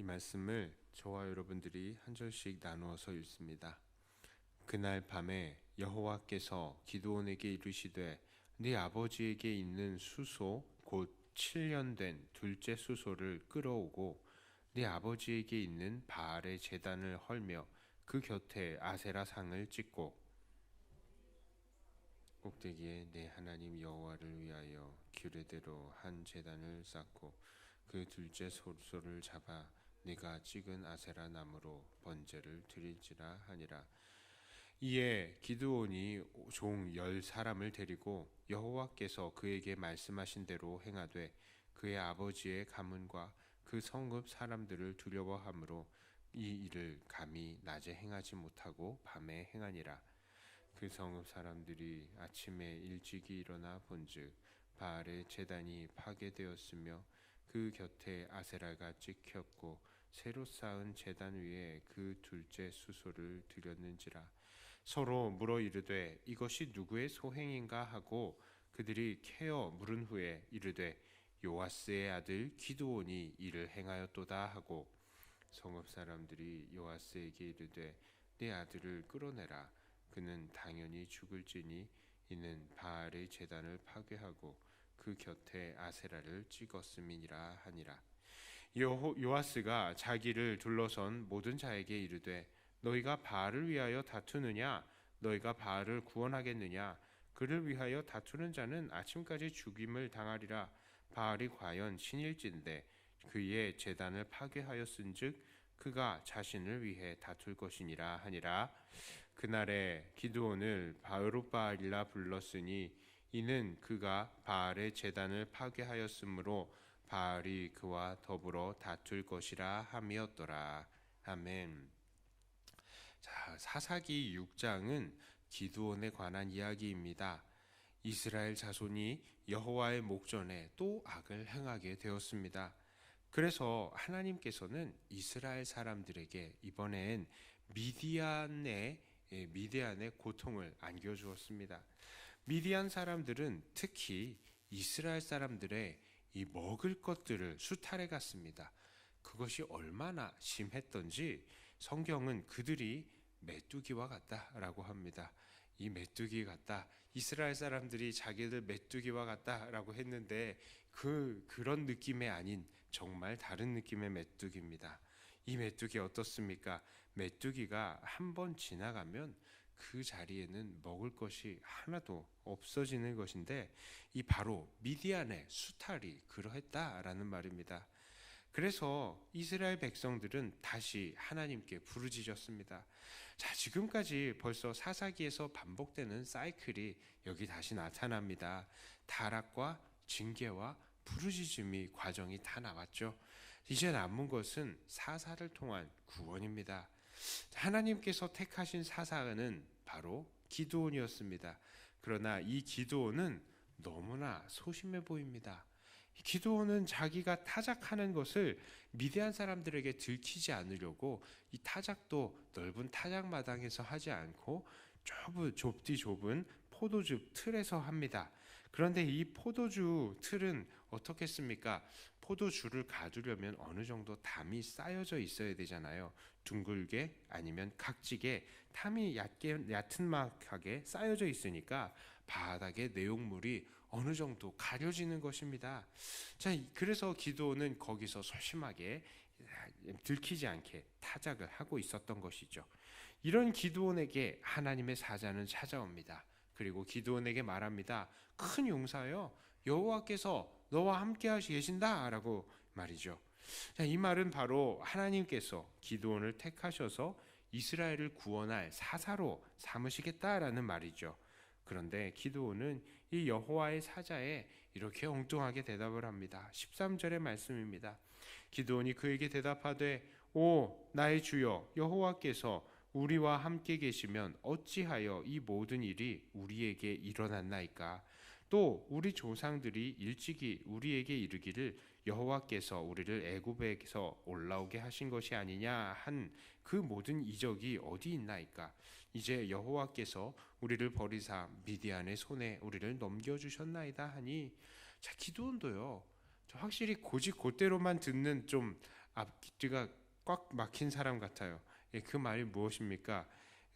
이 말씀을 저와 여러분들이 한 절씩 나누어서 읽습니다. 그날 밤에 여호와께서 기드온에게 이르시되 네 아버지에게 있는 수소 곧 7년 된 둘째 수소를 끌어오고 네 아버지에게 있는 바알의 제단을 헐며 그 곁에 아세라 상을 찍고 꼭대기에 내 하나님 여호와를 위하여 규례대로 한 제단을 쌓고 그 둘째 소소를 잡아 네가 찍은 아세라 나무로 번제를 드릴지라 하니라. 이에 기드온이 종 열 사람을 데리고 여호와께서 그에게 말씀하신 대로 행하되 그의 아버지의 가문과 그 성읍 사람들을 두려워함으로 이 일을 감히 낮에 행하지 못하고 밤에 행하니라. 그 성읍 사람들이 아침에 일찍이 일어나 본즉 바알의 제단이 파괴되었으며 그 곁에 아세라가 찍혔고 새로 쌓은 제단 위에 그 둘째 수소를 드렸는지라. 서로 물어 이르되 이것이 누구의 소행인가? 하고 그들이 캐어 물은 후에 이르되 요아스의 아들 기드온이 이를 행하였도다. 하고 성읍 사람들이 요아스에게 이르되 내 아들을 끌어내라. 그는 당연히 죽을지니 이는 바알의 제단을 파괴하고 그 곁에 아세라를 찍었음이니라 하니라 요, 요아스가 자기를 둘러선 모든 자에게 이르되 너희가 바알을 위하여 다투느냐? 너희가 바알을 구원하겠느냐? 그를 위하여 다투는 자는 아침까지 죽임을 당하리라. 바알이 과연 신일진데 그의 재단을 파괴하였은즉 그가 자신을 위해 다툴 것이니라 하니라. 그날에 기드온을 바으롯바알이라 불렀으니 이는 그가 바알의 재단을 파괴하였으므로 바알이 그와 더불어 다툴 것이라 함이었더라 아멘. 자, 사사기 6장은 기드온에 관한 이야기입니다. 이스라엘 자손이 여호와의 목전에 또 악을 행하게 되었습니다. 그래서 하나님께서는 이스라엘 사람들에게 이번엔 미디안의 예, 미디안의 고통을 안겨 주었습니다. 미디안 사람들은 특히 이스라엘 사람들의 이 먹을 것들을 수탈해 갔습니다. 그것이 얼마나 심했던지 성경은 그들이 메뚜기와 같다라고 합니다. 이 메뚜기 같다. 이스라엘 사람들이 자기들 메뚜기와 같다라고 했는데 그 그런 느낌의 아닌 정말 다른 느낌의 메뚜기입니다. 이 메뚜기 어떻습니까? 메뚜기가 한 번 지나가면 그 자리에는 먹을 것이 하나도 없어지는 것인데 이 바로 미디안의 수탈이 그러했다라는 말입니다. 그래서 이스라엘 백성들은 다시 하나님께 부르짖었습니다. 자, 지금까지 벌써 사사기에서 반복되는 사이클이 여기 다시 나타납니다. 타락과 징계와 부르짖음이 과정이 다 나왔죠. 이제 남은 것은 사사를 통한 구원입니다. 하나님께서 택하신 사사는 바로 기도원이었습니다. 그러나 이 기도원은 너무나 소심해 보입니다. 기도원은 자기가 타작하는 것을 미대한 사람들에게 들키지 않으려고 이 타작도 넓은 타작 마당에서 하지 않고 좁은 좁디 좁은 포도즙 틀에서 합니다. 그런데 이 포도주 틀은 어떻겠습니까? 포도주를 가두려면 어느 정도 담이 쌓여져 있어야 되잖아요. 둥글게 아니면 각지게 탐이 얕게 얕은 막하게 쌓여져 있으니까 바닥에 내용물이 어느 정도 가려지는 것입니다. 자, 그래서 기도는 거기서 소심하게 들키지 않게 타작을 하고 있었던 것이죠. 이런 기도원에게 하나님의 사자는 찾아옵니다. 그리고 기도원에게 말합니다. 큰 용사여, 여호와께서 너와 함께 하시 계신다라고 말이죠. 자, 이 말은 바로 하나님께서 기도원을 택하셔서 이스라엘을 구원할 사사로 삼으시겠다라는 말이죠. 그런데 기도원은 이 여호와의 사자에 이렇게 엉뚱하게 대답을 합니다. 13절의 말씀입니다. 기도원이 그에게 대답하되 오 나의 주여 여호와께서 우리와 함께 계시면 어찌하여 이 모든 일이 우리에게 일어났나이까? 또 우리 조상들이 일찍이 우리에게 이르기를 여호와께서 우리를 애굽에서 올라오게 하신 것이 아니냐 한 그 모든 이적이 어디 있나이까? 이제 여호와께서 우리를 버리사 미디안의 손에 우리를 넘겨 주셨나이다 하니 자 기도원도요. 확실히 고지 곧대로만 듣는 좀 앞뒤가 꽉 막힌 사람 같아요. 예, 그 말이 무엇입니까?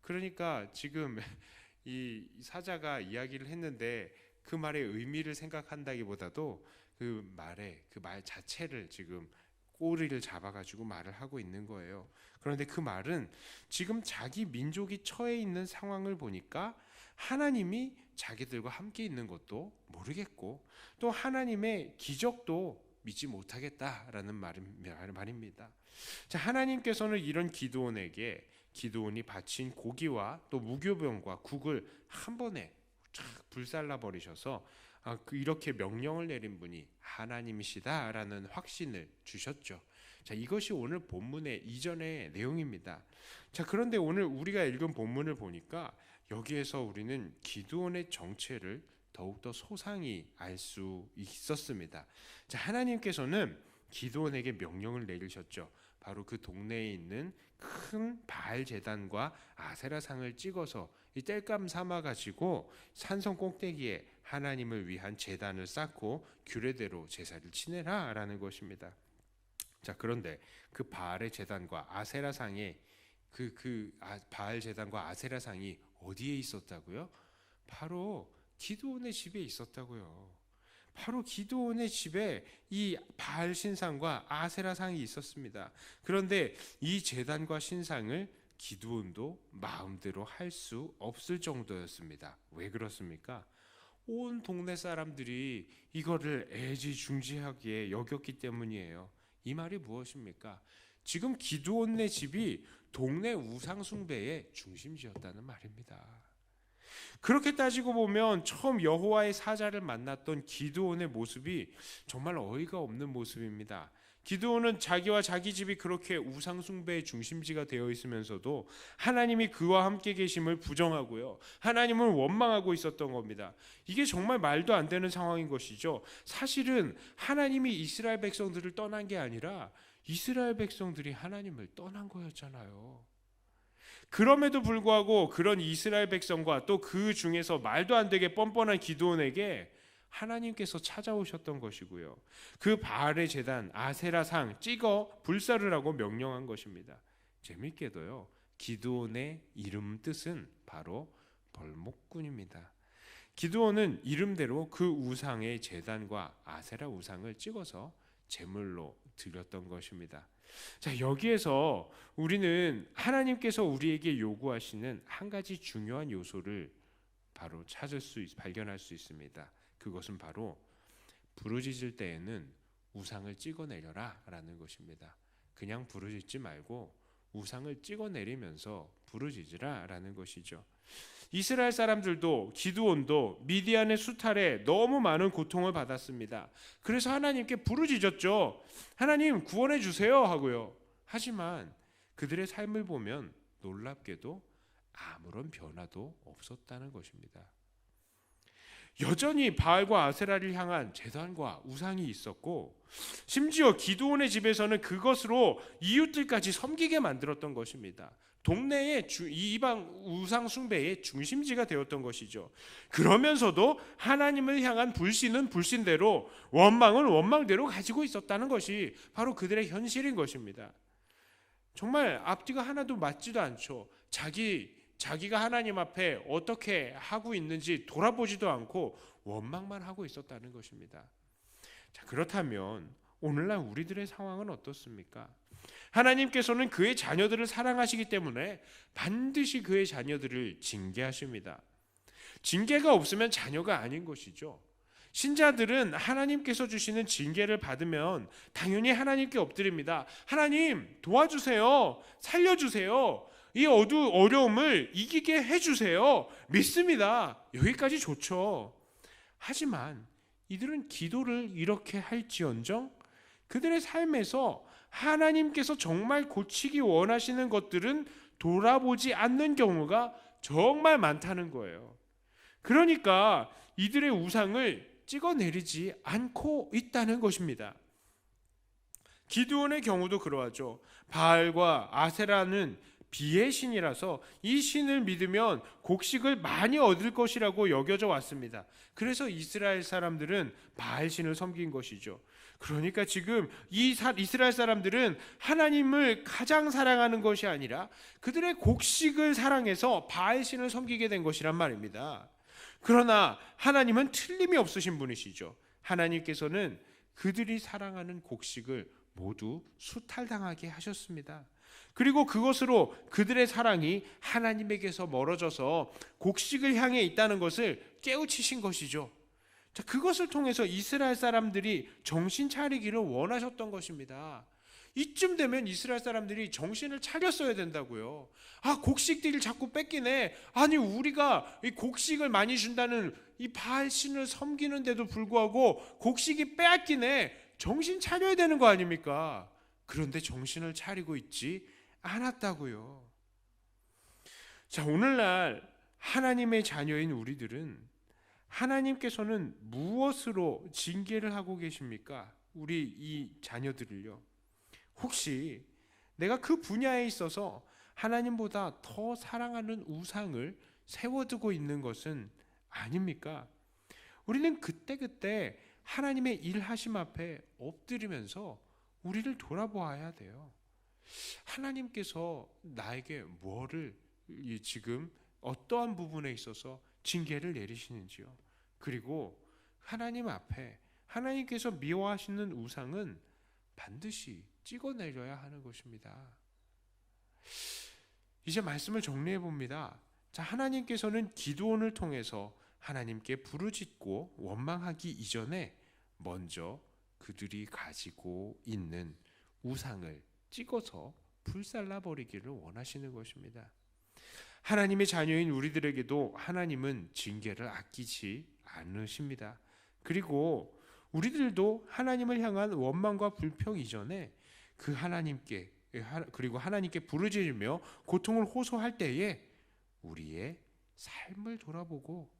그러니까 지금 이 사자가 이야기를 했는데 그 말의 의미를 생각한다기보다도 그 말의 그 말 자체를 지금 꼬리를 잡아가지고 말을 하고 있는 거예요. 그런데 그 말은 지금 자기 민족이 처해 있는 상황을 보니까 하나님이 자기들과 함께 있는 것도 모르겠고 또 하나님의 기적도 믿지 못하겠다라는 말입니다. 자, 하나님께서는 이런 기도원에게 기도원이 바친 고기와 또 무교병과 국을 한 번에 쫙 불살라 버리셔서 아, 그 이렇게 명령을 내린 분이 하나님이시다라는 확신을 주셨죠. 자, 이것이 오늘 본문의 이전의 내용입니다. 자, 그런데 오늘 우리가 읽은 본문을 보니까 여기에서 우리는 기도원의 정체를 더욱더 소상히 알 수 있었습니다. 자, 하나님께서는 기도원에게 명령을 내리셨죠. 바로 그 동네에 있는 큰 바알 제단과 아세라 상을 찍어서 이 땔감 삼아 가지고 산성 꼭대기에 하나님을 위한 제단을 쌓고 규례대로 제사를 지내라라는 것입니다. 자 그런데 그 바알의 제단과 아세라 상에 그그 그 아, 바알 제단과 아세라 상이 어디에 있었다고요? 바로 기도원의 집에 있었다고요. 바로 기도원의 집에 이 바알 신상과 아세라 상이 있었습니다. 그런데 이 제단과 신상을 기도원도 마음대로 할 수 없을 정도였습니다. 왜 그렇습니까? 온 동네 사람들이 이거를 애지중지하게 여겼기 때문이에요. 이 말이 무엇입니까? 지금 기도원네 집이 동네 우상숭배의 중심지였다는 말입니다. 그렇게 따지고 보면 처음 여호와의 사자를 만났던 기드온의 모습이 정말 어이가 없는 모습입니다. 기드온은 자기와 자기 집이 그렇게 우상 숭배의 중심지가 되어 있으면서도 하나님이 그와 함께 계심을 부정하고요. 하나님을 원망하고 있었던 겁니다. 이게 정말 말도 안 되는 상황인 것이죠. 사실은 하나님이 이스라엘 백성들을 떠난 게 아니라 이스라엘 백성들이 하나님을 떠난 거였잖아요. 그럼에도 불구하고 그런 이스라엘 백성과 또 그 중에서 말도 안 되게 뻔뻔한 기도원에게 하나님께서 찾아오셨던 것이고요. 그 바알의 제단 아세라상 찍어 불사르라고 명령한 것입니다. 재밌게도요. 기도원의 이름 뜻은 바로 벌목꾼입니다. 기도원은 이름대로 그 우상의 제단과 아세라 우상을 찍어서 제물로 드렸던 것입니다. 자, 여기에서 우리는 하나님께서 우리에게 요구하시는 한 가지 중요한 요소를 바로 찾을 수 발견할 수 있습니다. 그것은 바로 부르짖을 때에는 우상을 찍어내려라라는 것입니다. 그냥 부르짖지 말고 우상을 찍어내리면서 부르짖으라라는 것이죠. 이스라엘 사람들도 기드온도 미디안의 수탈에 너무 많은 고통을 받았습니다. 그래서 하나님께 부르짖었죠. 하나님 구원해 주세요 하고요. 하지만 그들의 삶을 보면 놀랍게도 아무런 변화도 없었다는 것입니다. 여전히 바알과 아세라를 향한 재단과 우상이 있었고 심지어 기도원의 집에서는 그것으로 이웃들까지 섬기게 만들었던 것입니다. 동네의 이방 우상 숭배의 중심지가 되었던 것이죠. 그러면서도 하나님을 향한 불신은 불신대로 원망은 원망대로 가지고 있었다는 것이 바로 그들의 현실인 것입니다. 정말 앞뒤가 하나도 맞지도 않죠. 자기 자기가 하나님 앞에 어떻게 하고 있는지 돌아보지도 않고 원망만 하고 있었다는 것입니다. 자, 그렇다면 오늘날 우리들의 상황은 어떻습니까? 하나님께서는 그의 자녀들을 사랑하시기 때문에 반드시 그의 자녀들을 징계하십니다. 징계가 없으면 자녀가 아닌 것이죠. 신자들은 하나님께서 주시는 징계를 받으면 당연히 하나님께 엎드립니다. 하나님 도와주세요. 살려주세요. 이 어두 어려움을 이기게 해주세요. 믿습니다. 여기까지 좋죠. 하지만 이들은 기도를 이렇게 할지언정 그들의 삶에서 하나님께서 정말 고치기 원하시는 것들은 돌아보지 않는 경우가 정말 많다는 거예요. 그러니까 이들의 우상을 찍어내리지 않고 있다는 것입니다. 기드온의 경우도 그러하죠. 바알과 아세라는 비의 신이라서 이 신을 믿으면 곡식을 많이 얻을 것이라고 여겨져 왔습니다. 그래서 이스라엘 사람들은 바알 신을 섬긴 것이죠. 그러니까 지금 이 사- 이스라엘 사람들은 하나님을 가장 사랑하는 것이 아니라 그들의 곡식을 사랑해서 바알 신을 섬기게 된 것이란 말입니다. 그러나 하나님은 틀림이 없으신 분이시죠. 하나님께서는 그들이 사랑하는 곡식을 모두 수탈당하게 하셨습니다. 그리고 그것으로 그들의 사랑이 하나님에게서 멀어져서 곡식을 향해 있다는 것을 깨우치신 것이죠. 자, 그것을 통해서 이스라엘 사람들이 정신 차리기를 원하셨던 것입니다. 이쯤 되면 이스라엘 사람들이 정신을 차렸어야 된다고요. 아, 곡식들을 자꾸 뺏기네. 아니, 우리가 이 곡식을 많이 준다는 이 바알 신을 섬기는데도 불구하고 곡식이 빼앗기네. 정신 차려야 되는 거 아닙니까? 그런데 정신을 차리고 있지 않았다고요. 자, 오늘날 하나님의 자녀인 우리들은 하나님께서는 무엇으로 징계를 하고 계십니까? 우리 이 자녀들을요. 혹시 내가 그 분야에 있어서 하나님보다 더 사랑하는 우상을 세워두고 있는 것은 아닙니까? 우리는 그때그때 하나님의 일하심 앞에 엎드리면서 우리를 돌아보아야 돼요. 하나님께서 나에게 뭐를 이 지금 어떠한 부분에 있어서 징계를 내리시는지요. 그리고 하나님 앞에 하나님께서 미워하시는 우상은 반드시 찍어내려야 하는 것입니다. 이제 말씀을 정리해 봅니다. 자, 하나님께서는 기도원을 통해서 하나님께 부르짖고 원망하기 이전에 먼저 그들이 가지고 있는 우상을 찍어서 불살라 버리기를 원하시는 것입니다. 하나님의 자녀인 우리들에게도 하나님은 징계를 아끼지 않으십니다. 그리고 우리들도 하나님을 향한 원망과 불평 이전에 그 하나님께 그리고 하나님께 부르짖으며 고통을 호소할 때에 우리의 삶을 돌아보고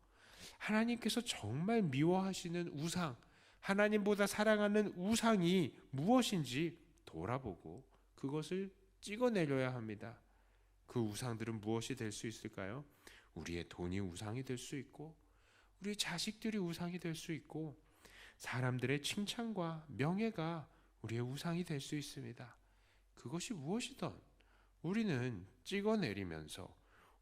하나님께서 정말 미워하시는 우상, 하나님보다 사랑하는 우상이 무엇인지 돌아보고 그것을 찍어내려야 합니다. 그 우상들은 무엇이 될 수 있을까요? 우리의 돈이 우상이 될 수 있고, 우리 자식들이 우상이 될 수 있고, 사람들의 칭찬과 명예가 우리의 우상이 될 수 있습니다. 그것이 무엇이든 우리는 찍어내리면서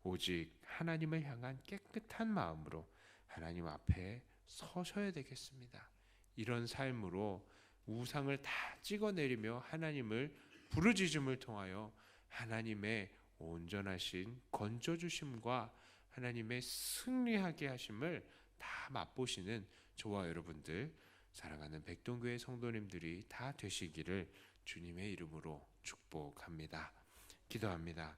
오직 하나님을 향한 깨끗한 마음으로 하나님 앞에 서셔야 되겠습니다. 이런 삶으로 우상을 다 찍어내리며 하나님을 부르짖음을 통하여 하나님의 온전하신 건져 주심과 하나님의 승리하게 하심을 다 맛보시는 저와 여러분들 사랑하는 백동교회 성도님들이 다 되시기를 주님의 이름으로 축복합니다. 기도합니다.